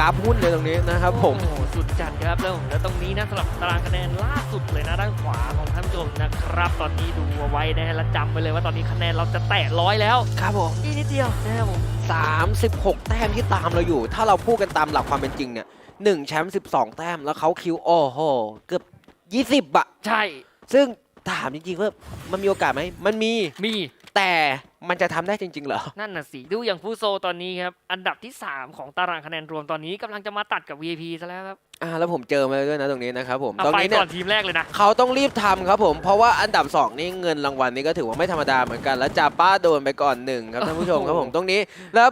อ้ต่ำเป็นกราฟหุ้นเลยตรงนี้นะครับผม โอ้โหสุดจัดครับแล้วแล้วตรงนี้นะสำหรับตารางคะแนนล่าสุดเลยนะด้านขวาของท่านผู้ชมนะครับ ตอนนี้ดูเอาไว้นะฮะและจำไปเลยว่าตอนนี้คะแนนเราจะแตะร้อยแล้วครับผมอีกนิดเดียวนะครับผม 36 แต้มที่ตามเราอยู่ ถ้าเราพูดกันตามหลักความเป็นจริงเนี่ยหนึ่งแชมป์12 แต้มแล้วเขาคิวโอ้โหเกือบ 20อะใช่ซึ่งถามจริงๆว่ามันมีโอกาสไหมมันมี มี แต่มันจะทำได้จริง ๆ เหรอ นั่นน่ะสิดูอย่างฟูโซตอนนี้ครับ อันดับที่ 3 ของตารางคะแนนรวมตอนนี้กำลังจะมาตัดกับ VIP ซะแล้วครับอ่าแล้วผมเจอมาแล้วด้วยนะตรงนี้นะครับผมเอาตรงไปนี้เนี่ก่อยนทีมแรกเลยนะเขาต้องรีบทำครับผมเพราะว่าอันดับ 2 นี่เงินรางวัลนี่ก็ถือว่าไม่ธรรมดาเหมือนกันแล้วจาป้าโดนไปก่อนหนึ่งครับท่านผู้ชมครับผมตรงนี้แล้ว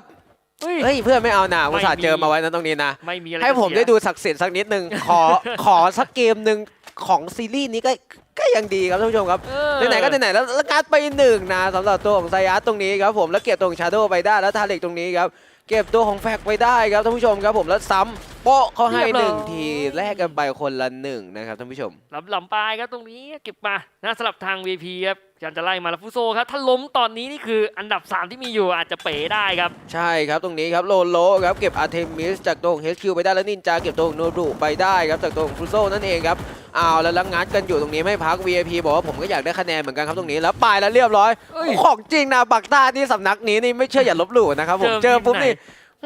เฮ้ยเฮ้ยเพื่อนไม่เอาหนาไม่อุตส่าห์มีเจอมาไว้นะตรงนี้นะไม่มีอะไรให้ผมจะเสียได้ดูศักดิ์สิทธิ์สักนิดนึงขอขอสักเกมหนึ่ง ของซีรีส์นี้ก็ก็ยังดีครับท่านผู้ชมครับเออไหนๆก็ไหนๆแล้วแล้วงัดไปหนึ่งนะสำหรับตัวของไซยัสตรงนี้ครับผมแล้วเก็บตัวของชาโดไปได้แล้วทาเล็กตรงนี้ครับเก็บตัวของแฟกไปได้ครับท่านผู้ชมครับผมแล้วซ้ำ โป๊ะเขาให้หนึ่งทีแลกกันไปคนละหนึ่งนะครับท่านผู้ชมลำลำปลายครับตรงนี้เก็บมานะสำหรับทาง VP ครับยันจะไล่มาแล้วฟูโซครับถ้าล้มตอนนี้นี่คืออันดับ 3 ที่มีอยู่อาจจะเป๋ได้ครับ ใช่ครับตรงนี้ครับโลโลครับเก็บอาร์เทมิสจากตัวของ HQ ไปได้แล้วนินจาเก็บตัวของโนรุไปได้ครับจากตัวของฟูโซนั่นเองครับเอาแล้วแล้วงัดกันอยู่ตรงนี้ไม่พัก VIP บอกว่าผมก็อยากได้คะแนนเหมือนกันครับตรงนี้แล้วไปแล้วเรียบร้อยเอ้ยของจริงนะบักต้าที่สำนักนี้นี่ไม่เชื่ออย่าลบหลู่นะครับผมเจเจออปุ๊บทีมไหนนี่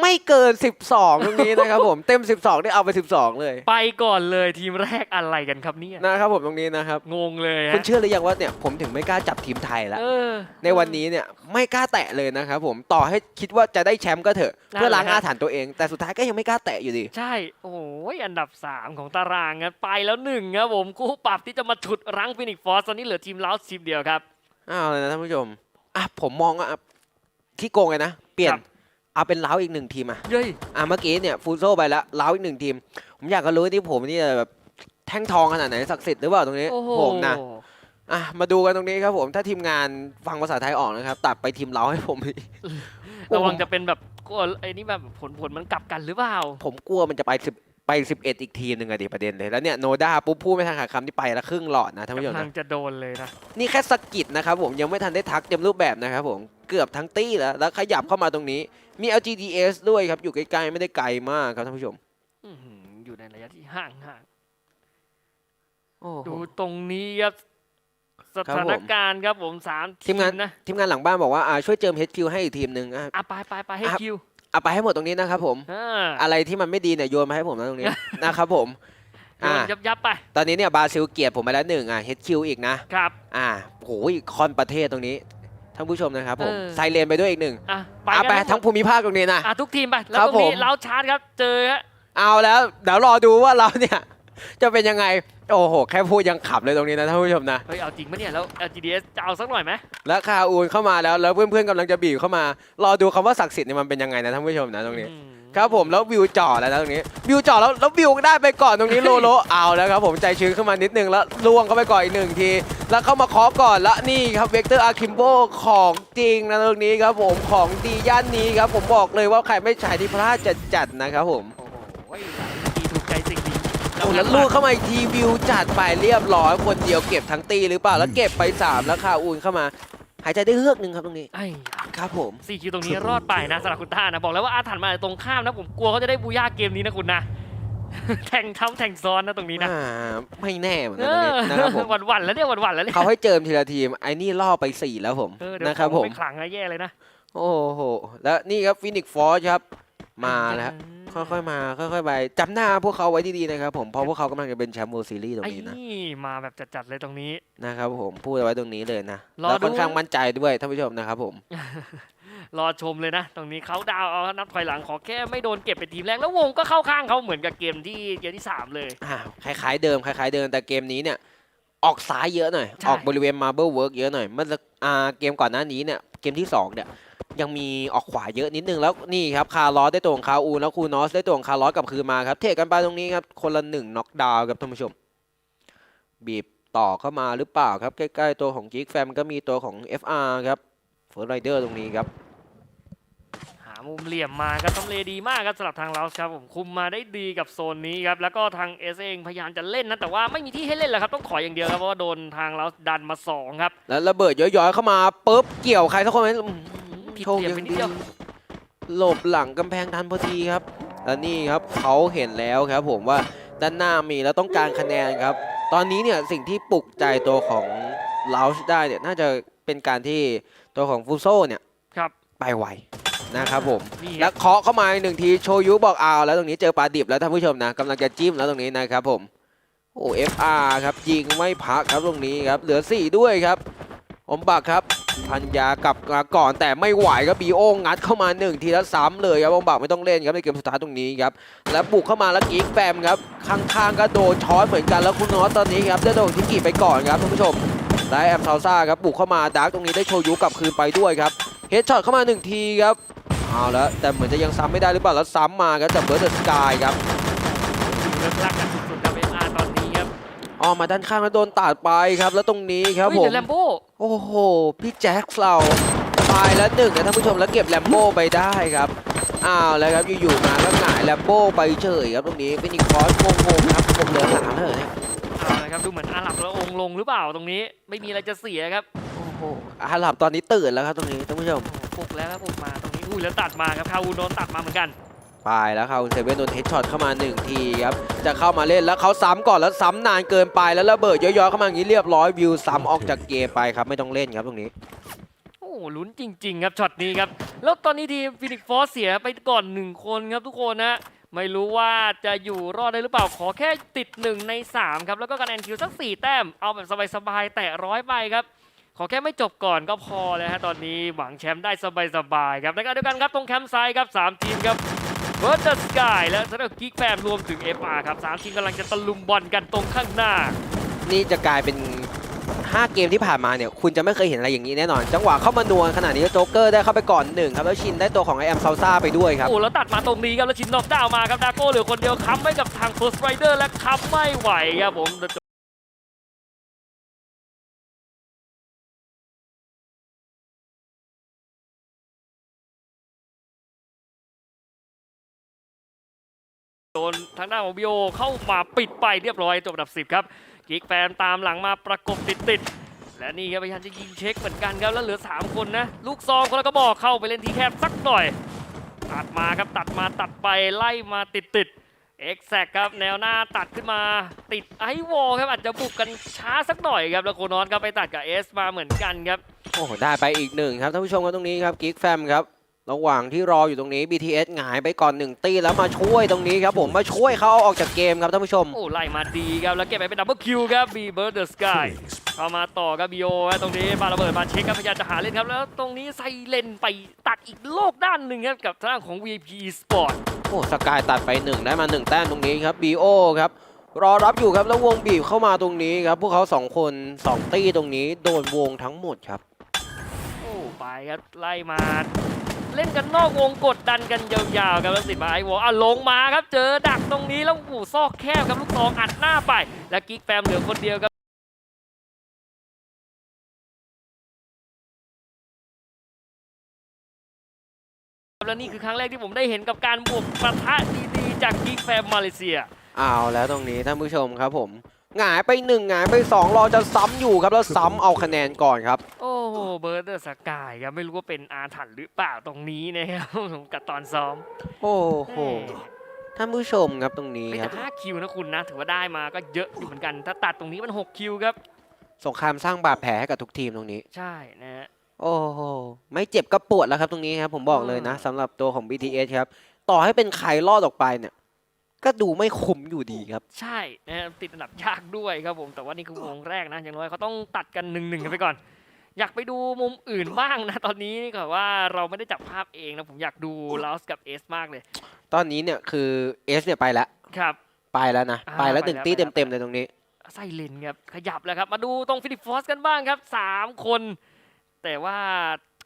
ไม่เกิน 12 ตรงนี้นะครับผม เต็ม 12นี่เอาไป 12 เลยไปก่อนเลยทีมแรกอะไรกันครับเนี่ยนะครับผมตรงนี้นะครับ งงเลยคุณฮะเชื่อหรือยังว่าเนี่ยผมถึงไม่กล้าจับทีมไทยแล้วเออ ในวันนี้เนี่ยไม่กล้าแตะเลยนะครับผมต่อให้คิดว่าจะได้แชมป์ก็เถอะนั่นเพื่อล้างแหละฮะอาถรรพ์ตัวเอง แต่สุดท้ายก็ยังไม่กล้าแตะอยู่ดี ใช่ โอ้ยอันดับ 3 ของตารางครับไปแล้วหนึ่งครับผมคู่ปรับที่จะมาฉุดรั้งฟินิกฟอร์สตอนนี้เหลือทีมลาวทีมเดียวครับ อ้าวเลยนะท่านผู้ชมอะผมมองว่าอะที่โกงเลยนะ เปลี่ยนครับ เอาเป็นเล้าอีกหนึ่งทีมอะเย้ยอะเมื่อกี้เนี่ยฟูโซไปแล้วเล้าอีกหนึ่งทีม ผมอยากจะรู้ที่ผมนี่แบบแท่งทองขนาดไหนศักดิ์สิทธิ์หรือเปล่าตรงนี้โอ้โหผมนะอะมาดูกันตรงนี้ครับผมถ้าทีมงานฟังภาษาไทยออกนะครับ ตัดไปทีมเล้าให้ผมระวังจะเป็นแบบกลัวไอ้นี่แบบผลผลมันกลับกันหรือเปล่า ผมกลัวมันจะไปสิบไปสิบเอ็ดอีกทีมหนึ่งอะดิประเด็นเลย แล้วเนี่ยโนด้าปุ๊บพูดไม่ทันขาดคำที่ไปแล้วครึ่งหลอดนะท่านผู้ชมกำลันะงจะโดนเลยนะ นี่แค่สะกิดนะครับผมยังไม่ทันได้ทักเต็มรูปแบบนะครับผมเกือบทั้งตี้แล้วแล้วขยับเข้ามาตรงนี้ มี LGDS ด้วยครับ อยู่ใกล้ๆ ไม่ได้ไกลมากครับท่านผู้ชม อื้อหืออยู่ในระยะที่ห่างห่างโอ้โห ดูตรงนี้ครับสครับถาผนมการณ์ครับผมสามทีมงาน นะทีมงานหลังบ้านบอกว่าอ่าช่วยเจิม HQ ให้อีกทีมหนึ่งอะ อะไปไปไปให้อะ คิวเอาไปให้หมดตรงนี้นะครับผม อ่าอะไรที่มันไม่ดีเนี่ยโยนมาให้ผมนะตรงนี้ นะครับผมโยอ่า นยับยับไปตอนนี้เนี่ยบราซิลเกียรติผมไปแล้วหนึ่งอะ HQ อีกนะ ครับ อ่าโหยคอนประเทศตรงนี้ ท่านผู้ชมนะครับผมเออ ไซเรนไปด้วยอีกหนึ่งอะไปเอาไปกันทั้งภูมิภาคตรงนี้นะ อะทุกทีมไป แล้วครับตรงนี้ผมเล้าชาร์จครับ เจอฮะ เอาแล้วเดี๋ยวรอดูว่าเราเนี่ย จะเป็นยังไง โอ้โห แค่พูดยังขับเลยตรงนี้นะท่านผู้ชมนะ เฮ้ย เอาจริงปะเนี่ย แล้ว LGDS จะเอาสักหน่อยไหมแล้วคาอูนเข้ามาแล้วแล้วเพื่อนๆกำลังจะบีบเข้ามารอดูคำว่าศักดิ์สิทธิ์เนี่ยมันเป็นยังไงนะท่านผู้ชมนะตรงนี้ อืม ครับผมแล้ววิวจ่อแล้วนะตรงนี้วิวจ่อแล้วแล้ววิวได้ไปก่อนตรงนี้โลโลเอาแล้วครับผมใจชื้นขึ้นมานิดนึงแล้วล่วงเข้าไปก่อนอีกหนึ่งที แล้วเข้ามาเคาะก่อนแล้วนี่ครับเวกเตอร์อาคิมโบของจริงนะตรงนี้ครับผมของดีย่านนี้ครับผมบอกเลยว่าใครไม่ใช้ที่พลาดจัดจัดๆนะครับผมโอ้โหดีถูกใจสิ่งดีโอ้แล้วลูกเข้ามาอีกทีวิวจัดไปเรียบร้อยคนเดียวเก็บทั้งตีหรือเปล่าแล้วเก็บไปสามแล้วคาอูนเข้ามา หายใจได้เฮือกหนึ่งครับตรงนี้ ไอ้ครับผม สี่คิวตรงนี้รอดไปนะสำหรับคุณต้านะบอกแล้วว่าอาถรรพ์มาตรงข้ามนะผมกลัวเขาจะได้บูย่าเกมนี้นะคุณนะแข่งท้ำแข่งซ้อนนะตรงนี้นะอ่าไม่แน่เหมือนเอกันตรงนี้อนะครับผมหวั่นๆแล้วเนี่ยหวั่นๆแล้วเนี่ยเขาให้เจิมทีละทีม ไอ้นี่ล่อไปสี่แล้วผมเออเดี๋ยวนะครับขผองมไม่ขลังนะแย่เลยนะโอ้โห แล้วนี่ครับฟินิกฟอร์ครับ มาแล้วฮะ ค่อยๆมาค่อยๆไปจำหน้าพวกเขาไว้ดีๆนะครับผมเพราะพวกเขากำลังจะเป็นแชมป์ World ซีรีส์ตรงไอ้นี้นะนี่มาแบบจัดๆเลยตรงนี้ นะครับผมพูดเอาไว้ตรงนี้เลยนะรอแล้วดูค่อนข้างมั่นใจด้วยท่านผู้ชมนะครับผม รอชมเลยนะ ตรงนี้เขาดาวเอานับถอยหลังขอแค่ไม่โดนเก็บเป็นทีมแรกแล้ววงก็เข้าข้างเขาเหมือนกับเกมที่เกมที่สามเลย อ่าคล้ายๆเดิมคล้ายๆเดิมแต่เกมนี้เนี่ยออกซ้ายเยอะหน่อย ใช่ ออกบริเวณ Marble Work เยอะหน่อยเมื่อสักอ่าเกมก่อนหน้านี้เนี่ยเกมที่สองเนี่ย ยังมีออกขวาเยอะนิดนึงแล้วนี่ครับคาร์ลอสได้ตัวของคาอูนแล้วคูนอสได้ตัวของคาร์ลอสกลับคืนมาครับเทกันไปตรงนี้ครับคนละหนึ่งน็อกดาวน์ครับท่านผู้ชม บีบต่อเข้ามาหรือเปล่าครับ ใกล้ๆตัวของจิกแฟมก็มีตัวของ FR ครับเฟิร์สไรเดอร์ตรงนี้ครับหามุมเหลี่ยมมาครับทำเลดีมากครับสำหรับทางเราครับผมคุมมาได้ดีกับโซนนี้ครับแล้วก็ทางเอสเองพยายามจะเล่นนะแต่ว่าไม่มีที่ให้เล่นแล้วครับต้องขออย่างเดียวครับเพราะว่าโดนทางเราดันมาสองครับแล้วระเบิดย้อยๆเข้ามาปุ๊บเกี่ยวใครสักคนไหมอื้อหือ ผิดโชคเหลี่ยมยังไปนิดดีเดียว หลบหลังกำแพงทันพอดีครับแล้วนี่ครับเขาเห็นแล้วครับผมว่าด้านหน้ามีแล้วต้องการคะแนนครับ ตอนนี้เนี่ยสิ่งที่ปลุกใจตัวของลาชได้เนี่ยน่าจะเป็นการที่ตัวของฟูโซเนี่ยครับ ไปไวนะครับผม นี่คแล้รัวบเคาะเข้ามาอีกหนึ่งทีโชยุบอกเอาแล้วตรงนี้เจอปลาดิบแล้วท่านผู้ชมนะกำลังจะจิ้มแล้วตรงนี้นะครับผมโอ้เอฟอาร์ครับยิงไม่พักครับตรงนี้ครับเหลือ 4 ด้วยครับ อมบักครับพันยากลับมาก่อนแต่ไม่ไหวครับบีโองัดเข้ามาหนึ่งทีแล้วซ้ำเลยครับอมบักไม่ต้องเล่นครับในเกมสุดท้ายตรงนี้ครับแล้วบุกเข้ามาแล้วกีกแฟมครับข้างๆก็โดนช้อนเหมือนกันแล้วคุณน็อตตอนนี้ครับได้โดนทิกกี้ไปก่อนครับท่านผู้ชมและแอมซาซ่าครับบุกเข้ามาดาร์กตรงนี้ได้โชยุกลับคืนไปด้วยครับเฮดช็อตเข้ามาหนึ่งทีครับเอาแล้วแต่เหมือนจะยังซ้ำไม่ได้หรือเปล่าแล้วซ้ำมาครับจากเบิร์ดเดอะสกายครับเลิกลักกันสุดๆกับเอ็อาร์ตอนนี้ครับออกมาด้านข้างแล้วโดนตัดไปครับแล้วตรงนี้ครับเฮ้ยผมเดี๋ยวแลมโบ้ โอ้โห พี่แจ็คเราตายแล้วหนึ่งนะท่านผู้ชมแล้วเก็บแลมโบ้ไปได้ครับอ้าวแล้วครับอยู่ๆมาก็หงายแลมโบ้ไปเฉยครับตรงนี้เป็นอีกคอร์สงงๆครับผมเหลือสามแล้วเหรอเนี่ยเอาละครับดูเหมือนอาหรับแล้วองค์ลงหรือเปล่าตรงนี้ไม่มีอะไรจะเสียครับโอ้โหอาหลับตอนนี้ตื่นแล้วครับตรงนี้ท่านผู้ชมปลุกแล้วครับปลุกมาตรงนี้อุ้ยแล้วตัดมาครับคาวูโดนตัดมาเหมือนกัน ไปแล้วครับเซเว่นโดนเฮดช็อตเข้ามาหนึ่งทีครับจะเข้ามาเล่นแล้วเขาซ้ำก่อนแล้วซ้ำนานเกินไปแล้วระเบิดย้อยๆเข้ามาอย่างนี้เรียบร้อยวิวซ้ำออกจากเกมไปครับไม่ต้องเล่นครับตรงนี้โอ้ลุ้นจริง ๆ ครับช็อตนี้ครับแล้วตอนนี้ทีมฟินิกฟอสเสียไปก่อนหนึ่งคนครับทุกคนนะไม่รู้ว่าจะอยู่รอดได้หรือเปล่าขอแค่ติดหนึ่งในสามครับ แล้วก็คะแนนคิวสักสี่แต้ม เอาแบบสบายๆ แตะร้อยไปครับ ขอแค่ไม่จบก่อนก็พอเลยฮะตอนนี้หวังแชมป์ได้สบายๆ ครับในขณะเดียวกันครับตรงแคมป์ไซด์ครับสามทีมครับ เวิร์ดสกายและสำหรับกิ๊กแฟมรวมถึง FR ครับสามทีมกำลังจะตะลุมบอลกันตรงข้างหน้า นี่จะกลายเป็น 5 เกมที่ผ่านมาเนี่ย คุณจะไม่เคยเห็นอะไรอย่างนี้แน่นอน จังหวะเข้ามานวลขนาดนี้โจ๊กเกอร์ได้เข้าไปก่อนหนึ่งครับ แล้วชินได้ตัวของไอแอมซาซ่าไปด้วยครับ โอ้แล้วตัดมาตรงนี้ครับ แล้วชินนอกดาวน์มาครับดาโก้เหลือคนเดียวค้ำไว้กับทาง First Rider และค้ำไม่ไหวครับผม โดนทางด้านของบิโอเข้ามาปิดไปเรียบร้อยจบอันดับ 10 ครับกิกแฟนตามหลังมาประกบติดๆและนี่ครับพยายามจะยิงเช็คเหมือนกันครับแล้วเหลือ 3 คนนะ ลูกซองคนละกระบอกเข้าไปเล่นที่แคบสักหน่อย ตัดมาครับตัดมาตัดไปไล่มาติดติดเอ็กแซกครับแนวหน้าตัดขึ้นมาติดไอวอลครับอาจจะบุกกันช้าสักหน่อยครับแล้วโคนอนครับไปตัดกับเอสมาเหมือนกันครับโอ้โหได้ไปอีกหนึ่งครับท่านผู้ชมครับตรงนี้ครับกิกแฟมครับ ระหว่างที่รออยู่ตรงนี้ BTS หงายไปก่อนหนึ่งตีแล้วมาช่วยตรงนี้ครับผมมาช่วยเขาเอาออกจากเกมครับท่านผู้ชม โอ้ไล่มาดีครับ แล้วเก็บไปเป็นดับเบิลคิวครับบีเบิร์ดเดอะสกายเข้ามาต่อกับบีโอฮะตรงนี้มาระเบิดมาเช็คครับพยายามจะหาเล่นครับ แล้วตรงนี้ไซเลนไปตัดอีกโลกด้านหนึ่งครับ กับทางด้านของ VP Sport โอ้สกายตัดไปหนึ่งได้มาหนึ่งแต้มตรงนี้ครับ BO ครับรอรับอยู่ครับแล้ววงบีบเข้ามาตรงนี้ครับพวกเขาสองคนสองตี้ตรงนี้โดนวงทั้งหมดครับโอ้ไปครับไล่มา เล่นกันนอกวงกดดันกันยาวๆครับแล้วสิมาไอวอลอะลงมาครับเจอดักตรงนี้แล้วหูซอกแคบครับลูกซองอัดหน้าไป และกิ๊กแฟมเหลือคนเดียวครับแล้วนี่คือครั้งแรกที่ผมได้เห็นกับการบวกประทะดีๆ จากกิ๊กแฟมมาเลเซีย เอาแล้วตรงนี้ท่านผู้ชมครับผม หงายไปหนึ่งหงายไปสองรอจะซ้ำอยู่ครับแล้วซ้ำเอาคะแนนก่อนครับ โอ้โหเบิร์ดเดอร์สกายครับไม่รู้ว่าเป็นอาถรรพ์หรือเปล่าตรงนี้นะครับกับตอนซ้อม โอ้โหท่านผู้ชมครับตรงนี้ไม่ครับแต่5คิวนะคุณนะถือว่าได้มาก็เยอะอยู่เหมือนกัน ถ้าตัดตรงนี้มัน6คิวครับสงครามสร้างบาดแผลให้กับทุกทีมตรงนี้ ใช่นะฮะโอ้โหไม่เจ็บก็ปวดแล้วครับตรงนี้ครับผมบอกเลยนะสำหรับตัวของ BTS ครับต่อให้เป็นใครรอดออกไปเนี่ย ก็ดูไม่คุ้มอยู่ดีครับ ใช่นะฮะติดอันดับยากด้วยครับผม แต่ว่านี่คือวงแรกนะอย่างน้อยเขาต้องตัดกันหนึ่งหนึ่งกันไปก่อน อยากไปดูมุมอื่นบ้างนะ ตอนนี้นี่ก็ว่าเราไม่ได้จับภาพเองนะผมอยากดูลอสกับเอสมากเลย ตอนนี้เนี่ยคือ S เนี่ยไปแล้วครับ ไปแล้วนะอ่าไปแล้วไปหนึ่งแล้วตีไปแล้วเต็มๆเลยตรงนี้ไซเลนครับขยับแล้วครับ มาดูตรงฟิลิปฟอสกันบ้างครับสามคน แต่ว่า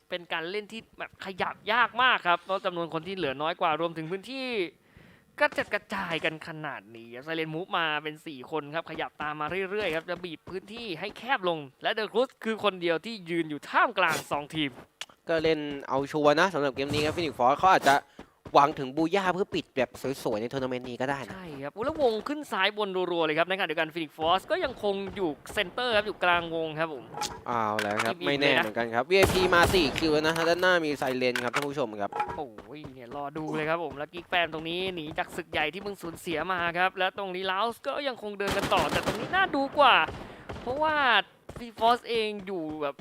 เป็นการเล่นที่แบบขยับยากมากครับเพราะจำนวนคนที่เหลือน้อยกว่ารวมถึงพื้นที่ ก็จะกระจายกันขนาดนี้ไซเลนมูฟมาเป็น4 คนครับ ขยับตามมาเรื่อยๆครับจะบีบพื้นที่ให้แคบลง และเดอะครุสคือคนเดียวที่ยืนอยู่ท่ามกลาง 2 ทีม ก็เล่นเอาชัวร์นะสำหรับเกมนี้ครับฟินิกฟอร์เขาอาจจะ หวังถึงบูย่าเพื่อปิดแบบสวยๆในทัวร์นาเมนต์นี้ก็ได้นะใช่ครับอุ๊ยแล้ววงขึ้นซ้ายบนรัวๆเลยครับในขณะเดียวกันฟินิกฟอสก็ยังคงอยู่เซนเตอร์ครับอยู่กลางวงครับผม อ้าวแล้วครับอิ่มๆไม่แน่เลยนะเหมือนกันครับ VIP มา4คิวแล้วนะด้านหน้ามีไซเลนครับท่านผู้ชมครับ โอ้ยเนี่ยรอดูเลยครับผม แล้วกิ๊กแฟมตรงนี้หนีจากศึกใหญ่ที่มึงสูญเสียมาครับ แล้วตรงนี้ลาวส์ก็ยังคงเดินกันต่อแต่ตรงนี้น่าดูกว่า เพราะว่าฟีฟอสเองอยู่แบบ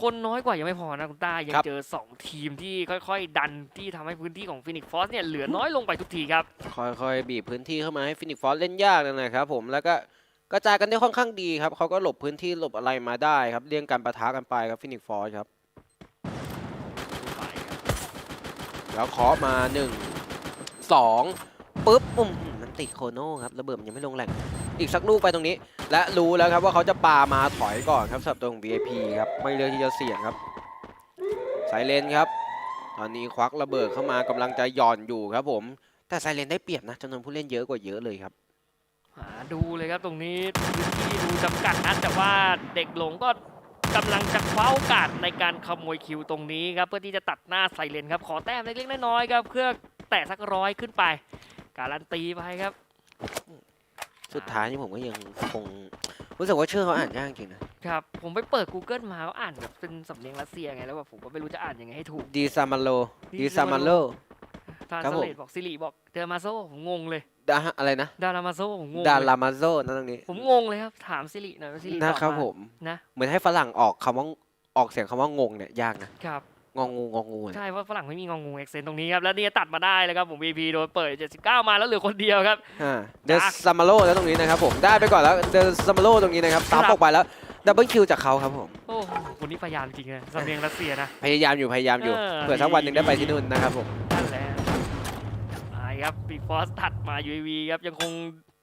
คนน้อยกว่ายังไม่พอนะคุณต้ายังครับเจอ 2 ทีมที่ค่อยๆ ดันที่ทำให้พื้นที่ของฟินิกฟอสเนี่ยเหลือน้อยลงไปทุกทีครับ ค่อยๆ บีบพื้นที่เข้ามาให้ฟินิกฟอสเล่นยากเลยนะครับผมแล้วก็กระจายกันได้ค่อนข้างดีครับเขาก็หลบพื้นที่หลบอะไรมาได้ครับเลี่ยงการปะทะกันไปครับฟินิกฟอสครับ แล้วเคาะมาหนึ่งสองปุ๊บอืมมันติดโคโน่ครับระเบิดมันยังไม่ลงแหล่ง อีกสักลูกไปตรงนี้ และรู้แล้วครับว่าเขาจะปามาถอยก่อนครับสำหรับตัวของ VIP ครับไม่เลือกที่จะเสี่ยงครับไซเลนครับ ตอนนี้ควักระเบิดเข้ามากำลังจะหย่อนอยู่ครับผม แต่ไซเลนได้เปรียบนะจำนวนผู้เล่นเยอะกว่าเยอะเลยครับหาดูเลยครับตรงนี้พื้นที่ดูจำกัดนะแต่ว่าเด็กหลงก็กำลังจะคว้าโอกาสในการขโมยคิวตรงนี้ครับเพื่อที่จะตัดหน้าไซเลนครับขอแต้มเล็กๆน้อยๆครับเพื่อแตะสักร้อยขึ้นไป การันตีไปครับ สุดท้ายนี่ผมก็ยังคงรู้สึกว่าชื่อเขาอ่านยากจริงนะครับ ผมไปเปิด Google มาเขาอ่านแบบเป็นสำเนียงรัสเซียไงแล้วแบบผมก็ไม่รู้จะอ่านยังไงให้ถูกดีซามาโล Di ดีซามาโลทรานครับสผมเลตบอกซิริบอกเดอมาโซผมงงเลยดาอะไรนะดารามาโซผมงงดาเลยรามาโซนะตรงนี้ ผมงงเลยครับถามซิริหน่อยว่าซิริตอบนะครับมาผมนะเหมือนให้ฝรั่งออกคำว่าออกเสียงคำว่างงเนี่ยยากนะครับ งองูงองูเนี่ยใช่เพราะฝรั่งไม่มีงองูเอ็กเซนตรงนี้ครับ แล้วเนี่ยตัดมาได้เลยครับผม VP โดนเปิด 79 มาแล้วเหลือคนเดียวครับเดซามาโลแล้วตรงนี้นะครับผมได้ไปก่อนแล้วเดซามาโลตรงนี้นะครับซ้ำออกไปแล้วดับเบิลคิวจากเขาครับผมโอ้โหคนนี้พยายามจริงเลยสำเนียงรัสเซียนะพยายามอยู่พยายามอยู่เออเผื่อสักวันหนึ่งได้ไปที่นู่นนะครับผมนั่นแหละไอ้ครับปีฟอสถัดมา UAV ครับยังคง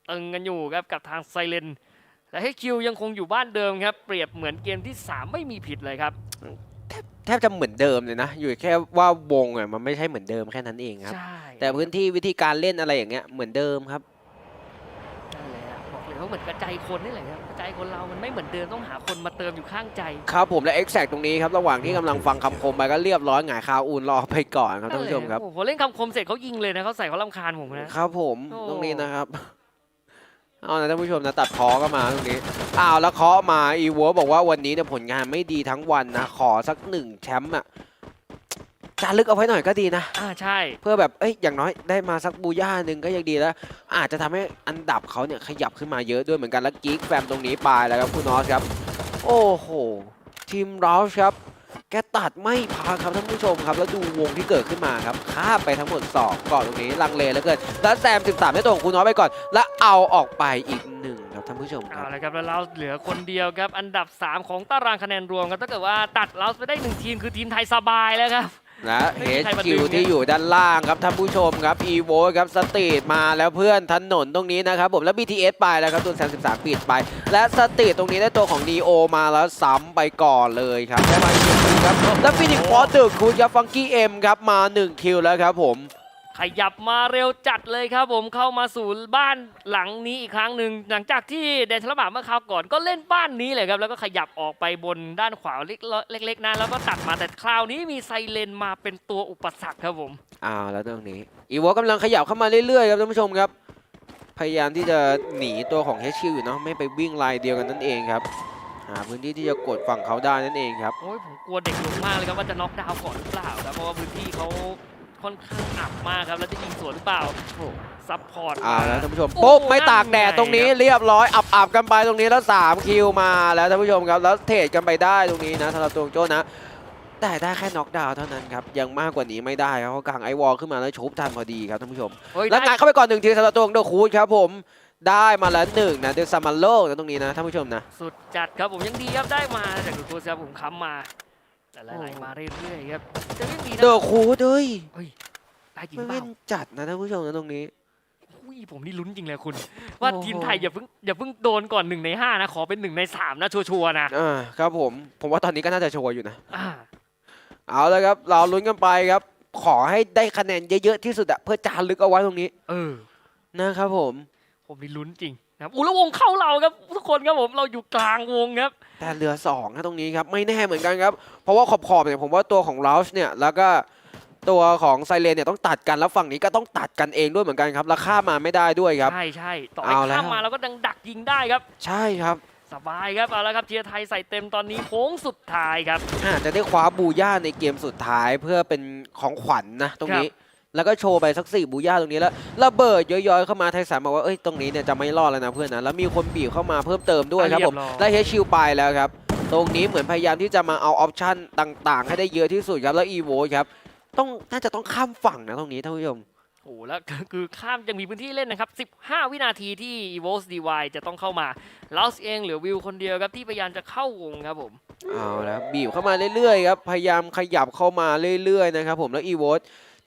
ตึงกันอยู่ครับกับทางไซเลนแต่ให้คิวยังคงอยู่บ้านเดิมครับ เปรียบเหมือนเกมที่ 3 ไม่มีผิดเลยครับ แทบจะเหมือนเดิมเลยนะ อยู่แค่ว่าวงอะมันไม่ใช่เหมือนเดิมแค่นั้นเองครับ ใช่แต่พื้นที่วิธีการเล่นอะไรอย่างเงี้ยเหมือนเดิมครับ นั่นแหละบอกเลยว่าเหมือนกระจายคนนี่แหละครับกระจายคนเรามันไม่เหมือนเดิมต้องหาคนมาเติมอยู่ข้างใจ ครับผมและ exact ตรงนี้ครับ ระหว่างที่กำลังฟังคำคมไปก็เรียบร้อยหงายคาอูนรอไปก่อนครับท่านผู้ชมครับ โอ้โหพอเล่นคำคมเสร็จเขายิงเลยนะเขาใส่เขาลำคาญผมนะ ครับผมโอ้ ตรงนี้นะครับ เอานะท่านผู้ชมนะตัดคอก็มาตรงนี้อ้าวแล้วเคาะมาอีวัวบอกว่าวันนี้เนี่ยผลงานไม่ดีทั้งวันนะขอสักหนึ่งแชมป์อะจารึกเอาไว้หน่อยก็ดีนะ อ่าใช่ เพื่อแบบเอ้ยอย่างน้อยได้มาสักบูย่าหนึ่งก็ยังดีแล้ว อาจจะทำให้อันดับเขาเนี่ยขยับขึ้นมาเยอะด้วยเหมือนกันแล้วกิ๊กแฟมตรงนี้ไปแล้วครับคุณนอสครับ โอ้โหทีมเราครับ แกตัดไม่พักครับท่านผู้ชมครับ แล้วดูวงที่เกิดขึ้นมาครับข้าไปทั้งหมดสองก่อนตรงนี้ลังเลแล้วเกินแล้วแซม 13ได้ตัวของคุณน้อยไปก่อน แล้วเอาออกไปอีกหนึ่งครับท่านผู้ชมคเอาละครับแล้วเราเหลือคนเดียวครับ อันดับ 3 ของตารางคะแนนรวมครับถ้าเกิดว่าตัดเราไปได้หนึ่งทีมคือทีมไทยสบายแล้วครับ และไม่มีใครมา HQ ดึงเนี่ยที่อยู่ด้านล่างครับท่านผู้ชมครับ EVO ครับสตรีทมาแล้วเพื่อนถนนตรงนี้นะครับผมแล้ว BTS ไปแล้วครับตัวแซม13ปิดไป และสตรีทตรงนี้ได้ตัวของ Neo มาแล้วซ้ำไปก่อนเลยครับได้มาอีกหนึ่งครับแล้วฟินิกฟอร์ตึกคุณครับฟังกี้เอ็มครับมา 1 คิวแล้วครับผม ขยับมาเร็วจัดเลยครับผมเข้ามาสู่บ้านหลังนี้อีกครั้งหนึ่งหลังจากที่แดนทรบาเมื่อคราวก่อนก็เล่นบ้านนี้เลยครับแล้วก็ขยับออกไปบนด้านขวาเล็กๆเล็กๆนะแล้วก็ตัดมาแต่คราวนี้มีไซเลนมาเป็นตัวอุปสรรคครับผมอ้าวแล้วตรงนี้ EVO กำลังขยับเข้ามาเรื่อยๆครับท่านผู้ชมครับ พยายามที่จะหนีตัวของ HQ อยู่เนาะไม่ไปวิ่งลายเดียวกันนั่นเองครับหาพื้นที่ที่จะกดฝั่งเขาได้นั่นเองครับโอ้ยผมกลัวเด็กลงมากเลยครับว่าจะน็อกดาวน์ก่อนหรือเปล่าครับเพราะว่าพื้นที่เขา ค่อนข้างอับมากครับแล้วจะยิงสวนหรือเปล่าซัพพอร์ตอ่ามาแล้วท่านผู้ชมโอ้ปุ๊บโหไม่ตากแดดนั่นไงตรงนี้เรียบร้อยอับอับกันไปตรงนี้แล้ว3คิวมาแล้วท่านผู้ชมครับแล้วเทรดกันไปได้ตรงนี้นะสำหรับตัวของโจ้นะแต่ได้แค่น็อกดาวน์เท่านั้นครับ ยังมากกว่านี้ไม่ได้ครับเขากางไอวอลขึ้นมาแล้วชุบทันพอดีครับท่านผู้ชมเฮ้ยแล้วได้งานเข้าไปก่อนหนึ่งทีสำหรับตัวของเดอะคูดครับผมได้มาแล้วหนึ่งนะเดอะซัมมาโลนะตรงนี้นะท่านผู้ชมนะ สุดจัดครับผมยังดีครับได้มาจากดูตัวครับผมค้ำมา แต่ไหลโอ้ๆมาเรื่อยๆครับจะยังดีนะเดอะคูดเฮ้ยได้จริงไม่เปเล่ล่านจัดนะท่านผู้ชมนะตรงนี้ อุ้ยผมนี่ลุ้นจริงเลยคุณ ว่าโอ้โห ทีมไทยอย่าเพิ่งอย่าเพิ่งโดนก่อนหนึ่งในห้านะขอเป็นหนึ่งในสามนะชัวร์ๆนะอ่าครับผม ผมว่าตอนนี้ก็น่าจะโชว์อยู่นะ อ่าเอาเลยครับ เราลุ้นกันไปครับ ขอให้ได้คะแนนเยอะๆที่สุดอะเพื่อจารึกเอาไว้ตรงนี้เออ นะครับผม ผมนี่ลุ้นจริงนะ ครับอู้แล้ววงเข้าเราครับทุกคนครับผมเราอยู่กลางวงครับ แต่เหลือ2นะตรงนี้ครับไม่แน่เหมือนกันครับ เพราะว่าขอบๆเนี่ยผมว่าตัวของล u ชเนี่ยแล้วก็ตัวของไซเลนเนี่ยต้องตัดกันแล้วฝั่งนี้ก็ต้องตัดกันเองด้วยเหมือนกันครับแล้วข้ามมาไม่ได้ด้วยครับ ใช่ใช่ต่อให้เอาแล้วข้ามมาเราก็ดังดักยิงได้ครับ ใช่ครับสบายครับเอาแล้วครับเชียร์ไทยใส่เต็มตอนนี้โค้งสุดท้ายครับอาจจะได้คว้าบูย่าในเกมสุดท้ายเพื่อเป็นของขวัญนะตรงนี้ แล้วก็โชว์ไปสักสี่บูย่าตรงนี้แล้วระเบิดย้อยๆเข้ามาไทยสามบอกว่าเอ้ยตรงนี้เนี่ยจะไม่รอดแล้วนะเพื่อนนะแล้วมีคนบีบเข้ามาเพิ่มเติมด้วยครับผมเรียบร้อยและเฮดชิลไปแล้วครับตรงนี้เหมือนพยายามที่จะมาเอาออปชั่นต่าง ๆ ให้ได้เยอะที่สุดครับแล้วอีโวครับต้องน่าจะต้องข้ามฝั่งนะตรงนี้ท่านผู้ชมโอ้โหแล้วคือคือข้ามยังมีพื้นที่เล่นนะครับ 15 วินาทีที่ EVOS DY จะต้องเข้ามาลาสเองเหลือวิวคนเดียวครับที่พยายามจะเข้าวงครับผมเอาแล้วบีบเข้ามาเรื่อยๆครับ พยายามขยับเข้ามาเรื่อยๆนะครับผมแล้วอีโว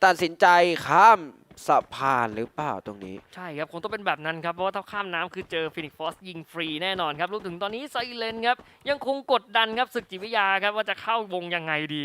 ตัดสินใจข้ามสะพานหรือเปล่าตรงนี้ ใช่ครับ คงต้องเป็นแบบนั้นครับ เพราะว่าถ้าข้ามน้ำคือเจอฟินิกฟอสยิงฟรีแน่นอนครับรวมถึงตอนนี้ไซเลนครับ ยังคงกดดันครับศึกจิตวิทยาครับ ว่าจะเข้าวงยังไงดี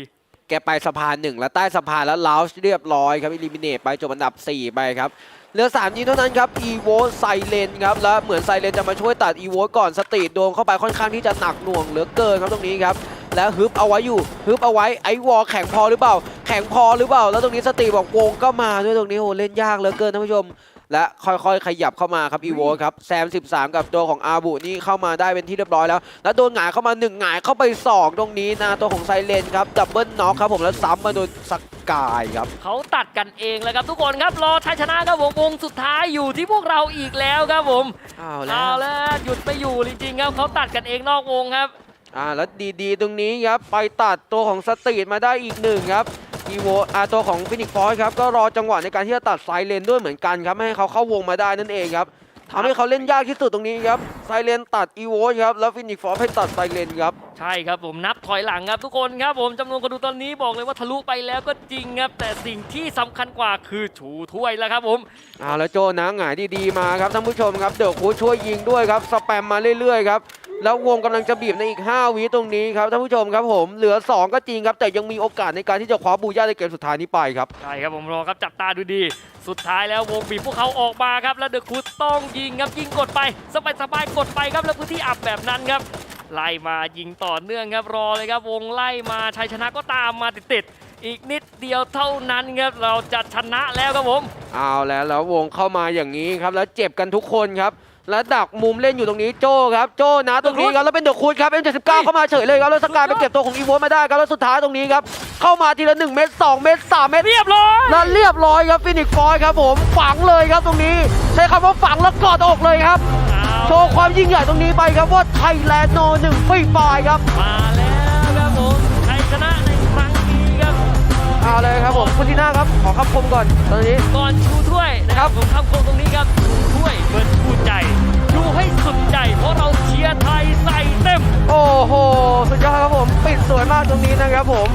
แกไปสะพานหนึ่งแล้วใต้สะพานแล้วลาวช์เรียบร้อยครับอิลิมิเนตไปจบอันดับ 4 ไปครับ เหลือ 3 ทีมเท่านั้นครับอีโวไซเลนครับ แล้วเหมือนไซเลนจะมาช่วยตัดอีโวก่อนสตรีทโดนเข้าไปค่อนข้างที่จะหนักหน่วงเหลือเกินครับตรงนี้ครับ แล้วฮึบเอาไว้อยู่ฮึบเอาไว้ไอวอลแข็งพอหรือเปล่า แข็งพอหรือเปล่า แล้วตรงนี้สตรีทบอกวงก็มาด้วยตรงนี้โหเล่นยากเหลือเกินท่านผู้ชม และค่อยๆ ขยับเข้ามาครับอีโวครับแซม 13 กับตัวของอาบุนี่เข้ามาได้เป็นที่เรียบร้อยแล้ว แล้วโดนหงายเข้ามาหนึ่งหงายเข้าไปสองตรงนี้นะตัวของไซเลนครับดับเบิลน็อกครับผมแล้วซ้ำมาโดนสกายครับเขาตัดกันเองแล้วครับทุกคนครับรอชัยชนะครับวงวงสุดท้ายอยู่ที่พวกเราอีกแล้วครับผมอ้าวแล้เอาวแล้วหยุดไปอยู่จริงๆครับเขาตัดกันเองนอกวงครับ อ่าแล้วดีๆ ตรงนี้ครับไปตัดตัวของสตรีทมาได้อีกหนึ่งครับอีโวอ่าตัวของฟินิกฟอยครับก็รอจังหวะในการที่จะตัดไซเลนด้วยเหมือนกันครับไม่ให้เขาเข้าวงมาได้นั่นเองครับทำให้เขาเล่นยากที่สุดตรงนี้ครับไซเลนตัดอีโวครับแล้วฟินิกฟอยให้ตัดไซเลนครับใช่ครับผมนับถอยหลังครับทุกคนครับผมจำนวนคนดูตอนนี้บอกเลยว่าทะลุไปแล้วก็จริงครับ แต่สิ่งที่สำคัญกว่าคือชูถ้วยแล้วครับผมเอาแล้วโจนะหงายดีๆมาครับท่านผู้ชมครับเดี๋ยวคูช่วยยิงด้วยครับสแปมมาเรื่อยๆครับ แล้ววงกำลังจะบีบในอีก 5 วิตรงนี้ครับท่านผู้ชมครับผมเหลือ 2 ก็จริงครับ แต่ยังมีโอกาสในการที่จะคว้าบูย่าในเกมสุดท้ายนี้ไปครับใช่ครับผมรอครับจับตาดูดี สุดท้ายแล้ววงบีบพวกเขาออกมาครับ แล้วเดอะคูดต้องยิงครับยิงกดไปสบายสบายๆกดไปครับแล้วพื้นที่อับแบบนั้นครับไล่มายิงต่อเนื่องครับรอเลยครับ วงไล่มาชัยชนะก็ตามมาติดๆอีกนิดเดียวเท่านั้นครับเราจะชนะแล้วครับผมเอาแล้วแล้ววงเข้ามาอย่างนี้ครับแล้วเจ็บกันทุกคนครับ แล้วดักมุมเล่นอยู่ตรงนี้โจครับโจนะตรงนี้ครับแล้วเป็นเดอะคูดครับ M79 เข้ามาเฉยเลยครับแล้วสกายไปเก็บตัวของอีโวมาได้ครับแล้วสุดท้ายตรงนี้ครับเข้ามาทีละ1เม็ด2เม็ด3เม็ดเรียบร้อยแล้วเรียบร้อยครับฟินิกฟอยครับผมฝังเลยครับตรงนี้ ใช้คำว่าฝังแล้วกอดอกเลยครับโชว์ความยิ่งใหญ่ตรงนี้ไปครับว่าไทยแลนด์โนหนึ่งฟรีไฟล์ครับมาแล้ว เอาเลยครับผมคุณทีน่าครับขอคำคมก่อนตอนนี้ ก่อนชูถ้วยนะครับผมคำคมตรงนี้ครับชูถ้วยเหมือนชูใจชูให้สุดใจเพราะเราเชียร์ไทยใส่เต็ม โอ้โห สุดยอดครับผม ปิดสวยมากตรงนี้นะครับผม